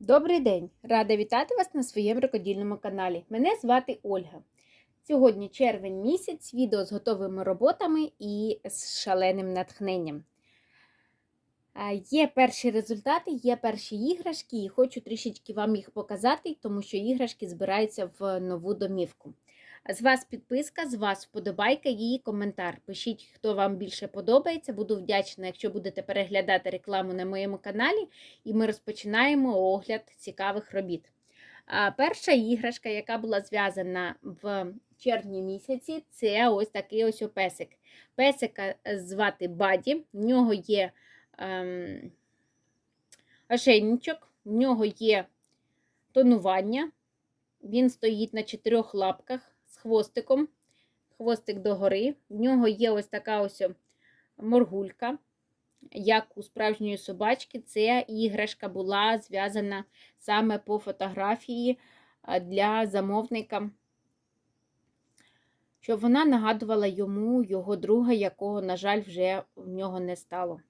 Добрий день! Рада вітати вас на своєму рукодільному каналі. Мене звати Ольга. Сьогодні червень місяць, відео з готовими роботами і з шаленим натхненням. Є перші результати, є перші іграшки, і хочу трішечки вам їх показати, тому що іграшки збираються в нову домівку. З вас підписка, з вас вподобайка і коментар. Пишіть, хто вам більше подобається. Буду вдячна, якщо будете переглядати рекламу на моєму каналі, і ми розпочинаємо огляд цікавих робіт. Перша іграшка, яка була зв'язана в червні місяці, це ось такий ось песик. Песика звати Баді, в нього є ем, ошейничок, в нього є тонування. Він стоїть на чотирьох лапках хвостиком, хвостик догори. В нього є ось така ось моргулька, як у справжньої собачки. Це іграшка була зв'язана саме по фотографії для замовника, щоб вона нагадувала йому його друга, якого, на жаль, вже в нього не стало.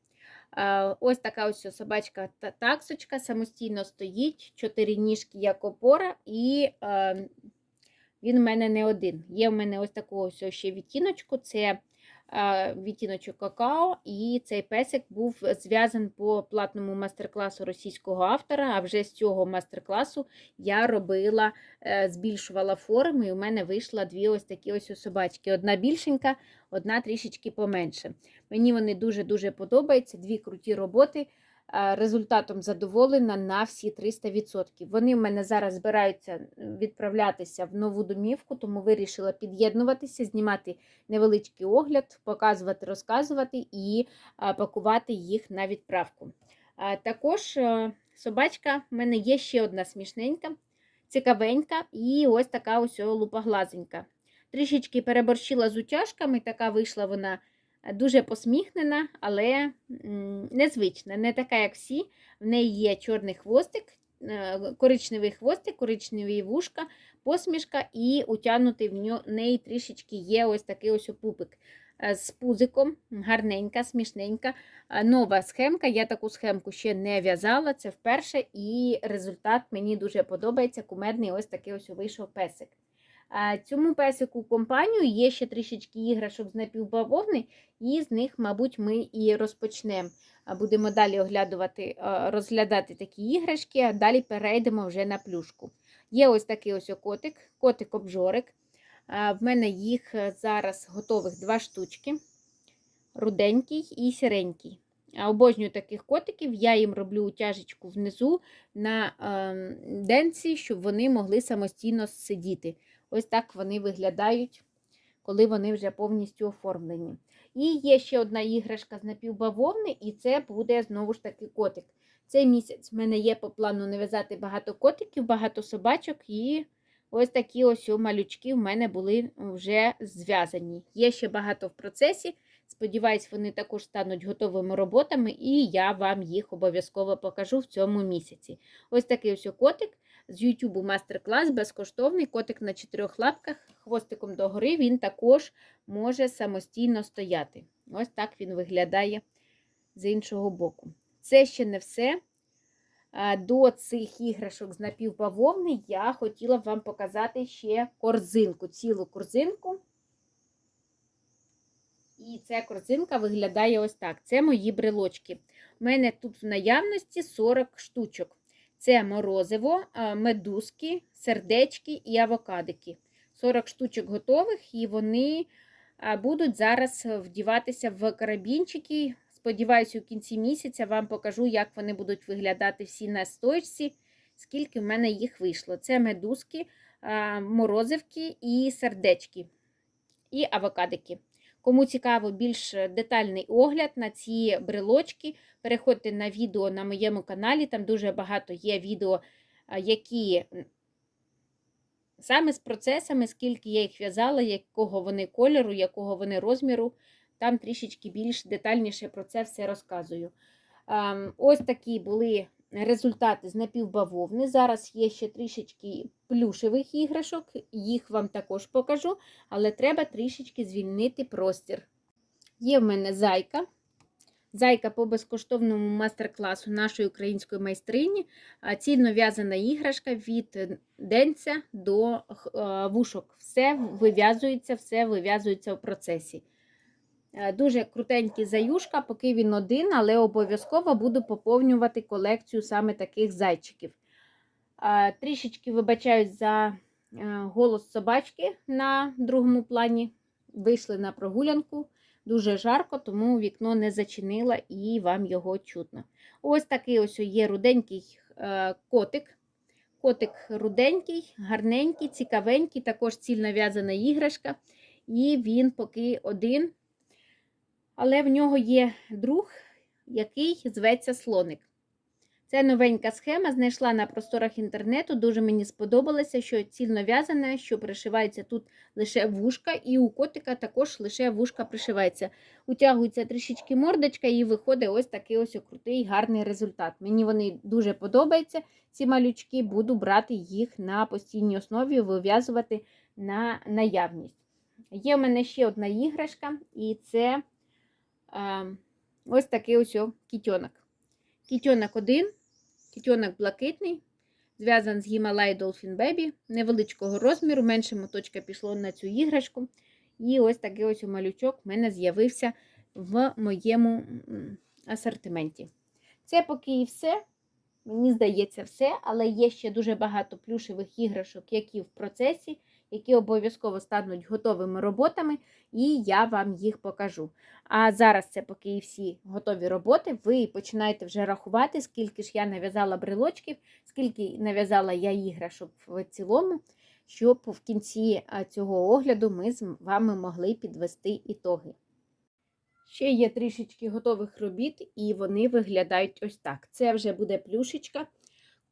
Ось така ось собачка таксочка самостійно стоїть, чотири ніжки як опора, і е, він в мене не один. Є в мене ось такого ось ще відтіночку, це відтіночок какао, і цей песик був зв'язаний по платному майстер-класу російського автора. А вже з цього майстер-класу я робила, е, збільшувала форми, і у мене вийшла дві ось такі ось собачки. Одна більшенька, одна трішечки поменше. Мені вони дуже-дуже подобаються. Дві круті роботи. Результатом задоволена на всі 300%. Вони в мене зараз збираються відправлятися в нову домівку, тому вирішила під'єднуватися, знімати невеличкий огляд, показувати, розказувати і пакувати їх на відправку. Також е, собачка в мене є ще одна смішненька, цікавенька, і ось така ось лупоглазенька. Трішечки переборщила з утяжками, така вийшла вона. Дуже посміхнена, але незвична, не така, як всі. В неї є чорний хвостик, е, коричневий хвостик, коричневі вушка, посмішка, і утягнутий в неї трішечки є ось такий ось пупик е, з пузиком, гарненька, смішненька. Нова схемка. Я таку схемку ще не в'язала, це вперше, і результат мені дуже подобається. Кумедний ось такий ось вийшов песик. Цьому песику компанію є ще трішечки іграшок з напівбавовни, і з них, мабуть, ми і розпочнемо. Будемо далі оглядувати, розглядати такі іграшки, а далі перейдемо вже на плюшку. Є ось такий ось котик, котик-обжорик. В мене їх зараз готових два штучки: руденький і сіренький. Обожнюю таких котиків, я їм роблю утяжечку внизу на ем, денці, щоб вони могли самостійно сидіти. Ось так вони виглядають, коли вони вже повністю оформлені. І є ще одна іграшка з напівбавовни, і це буде знову ж таки котик. Цей місяць в мене є по плану нав'язати багато котиків, багато собачок, і ось такі ось малючки в мене були вже зв'язані. Є ще багато в процесі. Сподіваюсь, вони також стануть готовими роботами, і я вам їх обов'язково покажу в цьому місяці. Ось такий ось котик з YouTube мастер-клас безкоштовний котик на чотирьох лапках, хвостиком догори, він також може самостійно стояти. Ось так він виглядає з іншого боку. Це ще не все. До цих іграшок з напівбавовни я хотіла б вам показати ще корзинку, цілу корзинку. І ця корзинка виглядає ось так. Це мої брелочки. У мене тут в наявності 40 штучок. Це морозиво, медузки, сердечки і авокадики. 40 штучок готових, і вони будуть зараз вдіватися в карабінчики. Сподіваюся, у кінці місяця вам покажу, як вони будуть виглядати всі на стойці, скільки в мене їх вийшло. Це медузки, морозивки і сердечки, і авокадики. Кому цікаво більш детальний огляд на ці брелочки, переходьте на відео на моєму каналі, там дуже багато є відео, які саме з процесами, скільки я їх в'язала, якого вони кольору, якого вони розміру, там трішечки більш детальніше про це все розказую. Ось такі були результати з напівбавовни. Зараз є ще трішечки плюшевих іграшок, їх вам також покажу, але треба трішечки звільнити простір. Є в мене зайка. Зайка по безкоштовному майстер-класу нашої української майстрині. Цільно в'язана іграшка від денця до вушок. Все вив'язується, все вив'язується в процесі. Е, Дуже крутенький заюшка, поки він один, але обов'язково буду поповнювати колекцію саме таких зайчиків. Трішечки вибачаюсь за е, голос собачки на другому плані. Вийшли на прогулянку. Дуже жарко, тому вікно не зачинила і вам його чутно. Ось такий ось є руденький е, котик. Котик руденький, гарненький, цікавенький, також цільно в'язана іграшка. І він поки один. Але в нього є друг, який зветься слоник. Це новенька схема, знайшла на просторах інтернету. Дуже мені сподобалося, що цільно в'язане, що пришивається тут лише вушка, і у котика також лише вушка пришивається. Утягується трішечки мордочка, і виходить ось такий ось крутий гарний результат. Мені вони дуже подобаються, ці малючки. Буду брати їх на постійній основі, вив'язувати на наявність. Є в мене ще одна іграшка, і це ось такий ось кітьонок. Кітьонок один, кітьонок блакитний, зв'язаний з Himalaya Dolphin Baby, невеличкого розміру, менше моточка пішло на цю іграшку. І ось такий ось малючок в мене з'явився в моєму асортименті. Це поки і все. Мені здається, все, але є ще дуже багато плюшевих іграшок, які в процесі, які обов'язково стануть готовими роботами, і я вам їх покажу. А зараз це поки і всі готові роботи. Ви починаєте вже рахувати, скільки ж я нав'язала брелочків, скільки нав'язала я іграшок в цілому, щоб в кінці цього огляду ми з вами могли підвести ітоги. Ще є трішечки готових робіт, і вони виглядають ось так. Це вже буде плюшечка,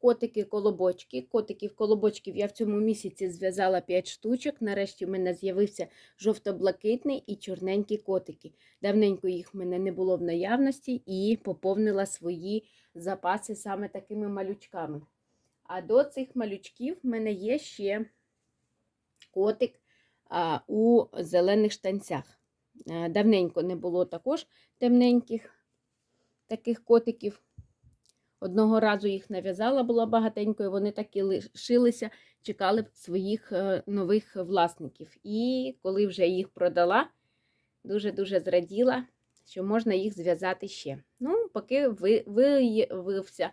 котики-колобочки. Котиків-колобочків я в цьому місяці зв'язала 5 штучок. Нарешті в мене з'явився жовто-блакитний і чорненькі котики. Давненько їх в мене не було в наявності і поповнила свої запаси саме такими малючками. А до цих малючків в мене є ще котик а, у зелених штанцях. Е, Давненько не було також темненьких таких котиків. Одного разу їх нав'язала, була багатенько, і вони так і лишилися, чекали своїх е, нових власників. І коли вже їх продала, дуже-дуже зраділа, що можна їх зв'язати ще. Ну, поки виявився,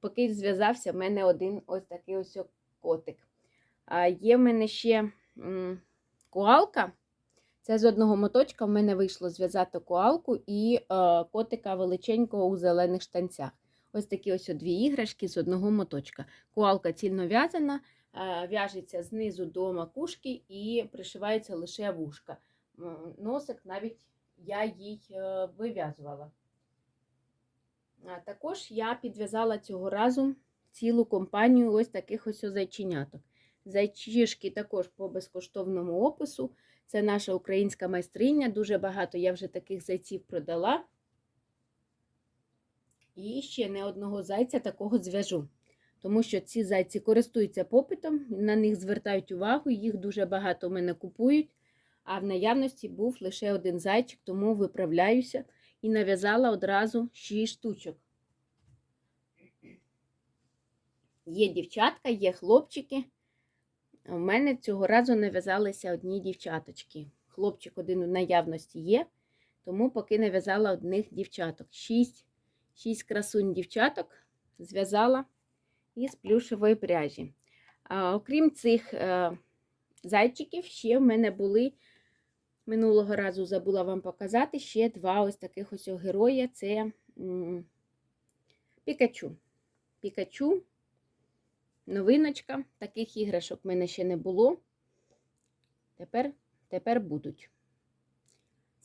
поки зв'язався, в мене один ось такий ось котик. А є в мене ще м, коалка. Це з одного моточка в мене вийшло зв'язати коалку і е, котика величенького у зелених штанцях. Ось такі ось дві іграшки з одного моточка. Коалка цільно в'язана, е, в'яжеться знизу до макушки і пришивається лише вушка. Носик навіть я їй е, вив'язувала. Також я підв'язала цього разу цілу компанію ось таких ось зайченяток. Зайчишки також по безкоштовному опису. Це наша українська майстриня. Дуже багато я вже таких зайців продала. І ще не одного зайця такого зв'яжу. Тому що ці зайці користуються попитом, на них звертають увагу, їх дуже багато в мене купують. А в наявності був лише один зайчик, тому виправляюся і нав'язала одразу 6 штучок. Є дівчатка, є хлопчики. У мене цього разу нав'язалися одні дівчаточки. Хлопчик один в наявності є, тому поки нав'язала одних дівчаток. Шість, шість красунь дівчаток зв'язала із плюшевої пряжі. А, окрім цих е, зайчиків, ще в мене були минулого разу забула вам показати ще два ось таких ось героя. Це м, Пікачу. Пікачу новиночка. Таких іграшок в мене ще не було. Тепер, тепер будуть.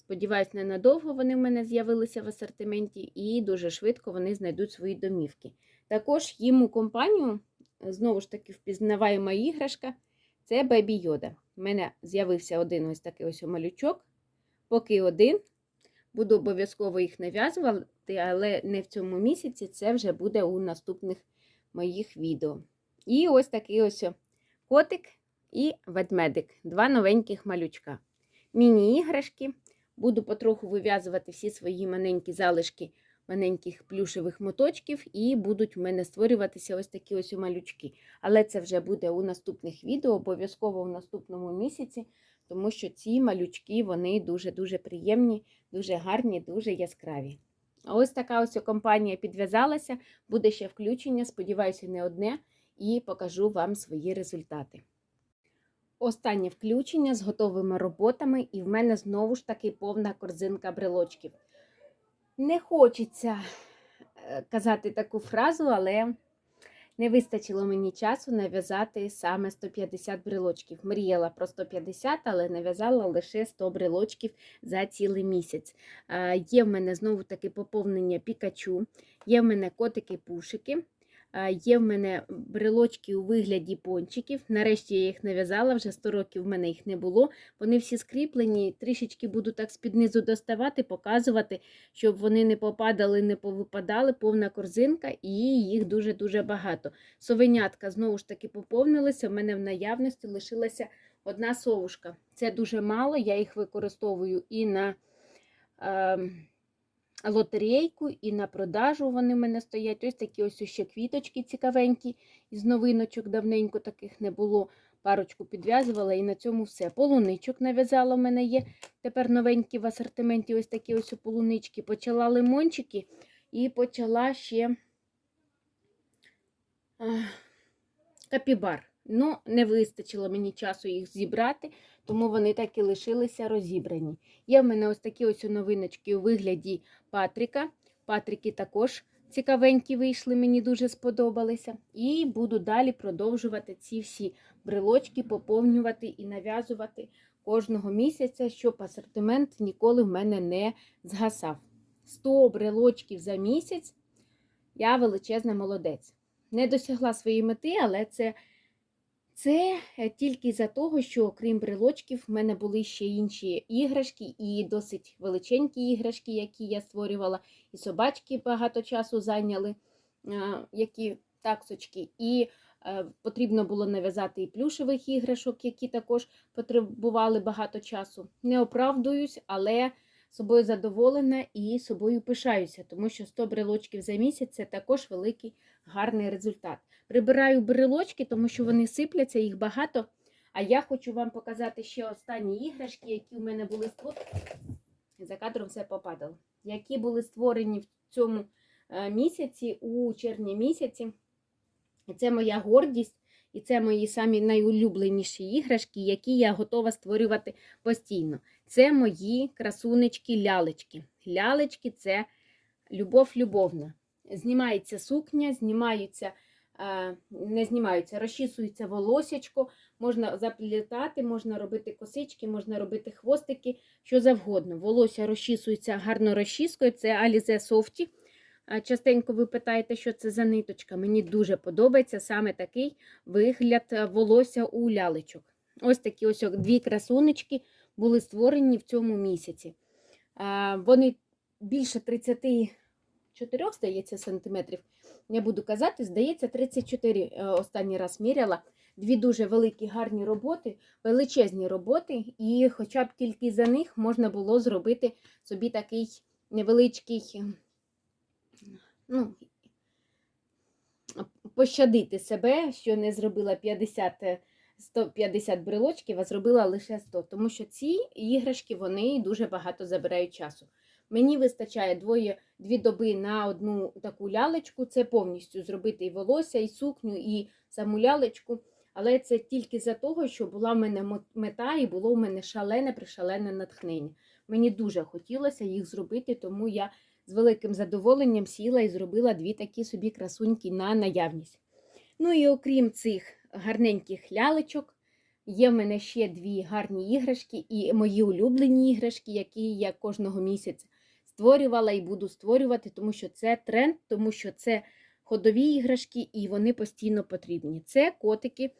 Сподіваюсь, ненадовго вони в мене з'явилися в асортименті, і дуже швидко вони знайдуть свої домівки. Також їм у компанію, знову ж таки, впізнаваєма іграшка це Бебі Йода. У мене з'явився один ось такий ось малючок. Поки один. Буду обов'язково їх нав'язувати, але не в цьому місяці, це вже буде у наступних моїх відео. І ось такий ось котик і ведмедик. Два новеньких малючка. Міні-іграшки. Буду потроху вив'язувати всі свої маленькі залишки маленьких плюшевих моточків, і будуть в мене створюватися ось такі ось малючки. Але це вже буде у наступних відео, обов'язково у наступному місяці, тому що ці малючки вони дуже-дуже приємні, дуже гарні, дуже яскраві. Ось така ось компанія підв'язалася, буде ще включення, сподіваюся, не одне, і покажу вам свої результати. Останнє включення з готовими роботами, і в мене знову ж таки повна корзинка брелочків. Не хочеться е, казати таку фразу, але не вистачило мені часу нав'язати саме 150 брелочків. Мріяла про 150, але нав'язала лише 100 брелочків за цілий місяць. Е, Є в мене знову таки поповнення пікачу, є в мене котики-пушики. Е, Є в мене брелочки у вигляді пончиків. Нарешті я їх нав'язала, вже 100 років в мене їх не було. Вони всі скріплені, трішечки буду так з-під низу доставати, показувати, щоб вони не попадали, не повипадали. Повна корзинка, і їх дуже-дуже багато. Совенятка знову ж таки поповнилися. В мене в наявності лишилася одна совушка. Це дуже мало, я їх використовую і на. Е лотерейку і на продажу вони в мене стоять. Ось такі ось ще квіточки цікавенькі. Із новиночок давненько таких не було. Парочку підв'язувала і на цьому все. Полуничок нав'язала в мене є. Тепер новенькі в асортименті ось такі ось полунички. Почала лимончики і почала ще капібар. Ну, не вистачило мені часу їх зібрати, тому вони так і лишилися розібрані. Є в мене ось такі ось новиночки у вигляді Патріка. Патрики також цікавенькі вийшли, мені дуже сподобалися. І буду далі продовжувати ці всі брелочки, поповнювати і нав'язувати кожного місяця, щоб асортимент ніколи в мене не згасав. 100 брелочків за місяць я величезна молодець. Не досягла своєї мети, але це. Це е, тільки за того, що окрім брелочків, в мене були ще інші іграшки, і досить величенькі іграшки, які я створювала, і собачки багато часу зайняли, які таксочки. І е, потрібно було нав'язати і плюшевих іграшок, які також потребували багато часу. Не оправдуюсь, але собою задоволена і собою пишаюся, тому що 100 брелочків за місяць це також великий гарний результат. Прибираю брелочки, тому що вони сипляться, їх багато. А я хочу вам показати ще останні іграшки, які у мене були створені. За кадром все попадало. Які були створені в цьому е, місяці, у червні місяці. Це моя гордість. І це мої самі найулюбленіші іграшки, які я готова створювати постійно. Це мої красунечки-лялечки. Лялечки це любов любовна. Знімається сукня, знімаються, не знімаються, розчісується волосячко, можна заплітати, можна робити косички, можна робити хвостики, що завгодно. Волосся розчісується гарно розчіскою, це Alize Softy. Частенько ви питаєте, що це за ниточка. Мені дуже подобається саме такий вигляд е, волосся у лялечок. Ось такі ось дві красунечки були створені в цьому місяці. Вони більше 34, здається, сантиметрів. Я буду казати, здається, 34 е, останній раз міряла. Дві дуже великі гарні роботи, величезні роботи, і хоча б тільки за них можна було зробити собі такий невеличкий ну, пощадити себе, що не зробила 50 150 брелочків, а зробила лише 100, тому що ці іграшки вони дуже багато забирають часу. Мені вистачає двоє, дві доби на одну таку лялечку, це повністю зробити і волосся, і сукню, і саму лялечку. Але це тільки за того, що була в мене мета і було в мене шалене пришалене натхнення. Мені дуже хотілося їх зробити, тому я з великим задоволенням сіла і зробила дві такі собі красуньки на наявність. Ну і окрім цих гарненьких лялечок, є в мене ще дві гарні іграшки, і мої улюблені іграшки, які я кожного місяця створювала і буду створювати, тому що це тренд, тому що це ходові іграшки і вони постійно потрібні. Це котики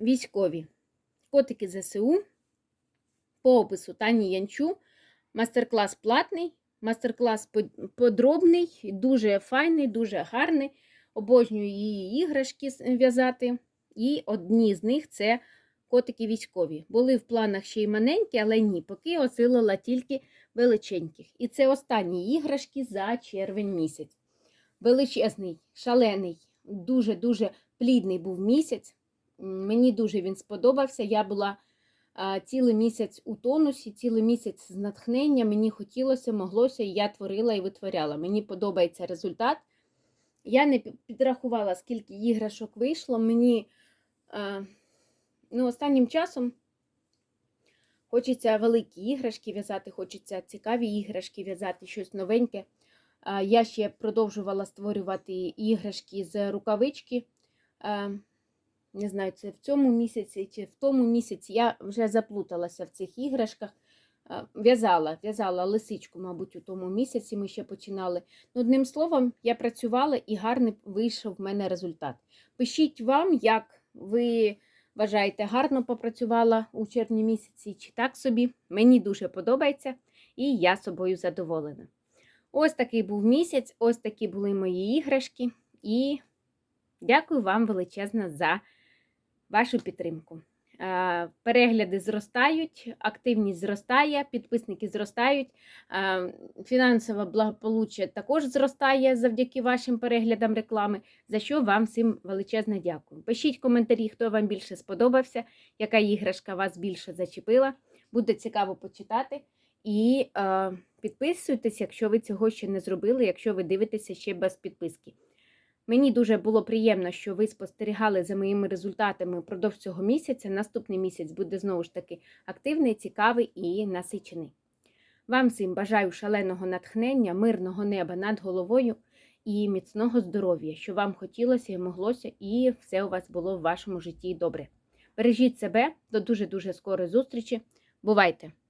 військові. Котики ЗСУ по опису Тані Янчу. Мастер-клас платний. Мастер-клас подробний, дуже файний, дуже гарний. Обожнюю її іграшки в'язати. І одні з них це котики військові. Були в планах ще й маленькі, але ні, поки осилила тільки величеньких. І це останні іграшки за червень місяць. Величезний, шалений, дуже-дуже плідний був місяць. Мені дуже він сподобався. Я була цілий місяць у тонусі, цілий місяць з натхнення. Мені хотілося, моглося, і я творила і витворяла. Мені подобається результат. Я не підрахувала, скільки іграшок вийшло. Мені ну, останнім часом хочеться великі іграшки в'язати, хочеться цікаві іграшки в'язати, щось новеньке. Я ще продовжувала створювати іграшки з рукавички. Не знаю, це в цьому місяці чи в тому місяці. Я вже заплуталася в цих іграшках. В'язала, в'язала лисичку, мабуть, у тому місяці ми ще починали. Ну, одним словом, я працювала і гарний вийшов в мене результат. Пишіть вам, як ви вважаєте, гарно попрацювала у червні місяці, чи так собі. Мені дуже подобається, і я собою задоволена. Ось такий був місяць, ось такі були мої іграшки. І дякую вам величезно за вашу підтримку. Е, Перегляди зростають, активність зростає, підписники зростають, е, фінансове благополуччя також зростає завдяки вашим переглядам реклами, за що вам всім величезне дякую. Пишіть коментарі, хто вам більше сподобався, яка іграшка вас більше зачепила. Буде цікаво почитати. І е, підписуйтесь, якщо ви цього ще не зробили, якщо ви дивитеся ще без підписки. Мені дуже було приємно, що ви спостерігали за моїми результатами впродовж цього місяця. Наступний місяць буде знову ж таки активний, цікавий і насичений. Вам всім бажаю шаленого натхнення, мирного неба над головою і міцного здоров'я, що вам хотілося і моглося, і все у вас було в вашому житті добре. Бережіть себе, до дуже-дуже скорої зустрічі. Бувайте!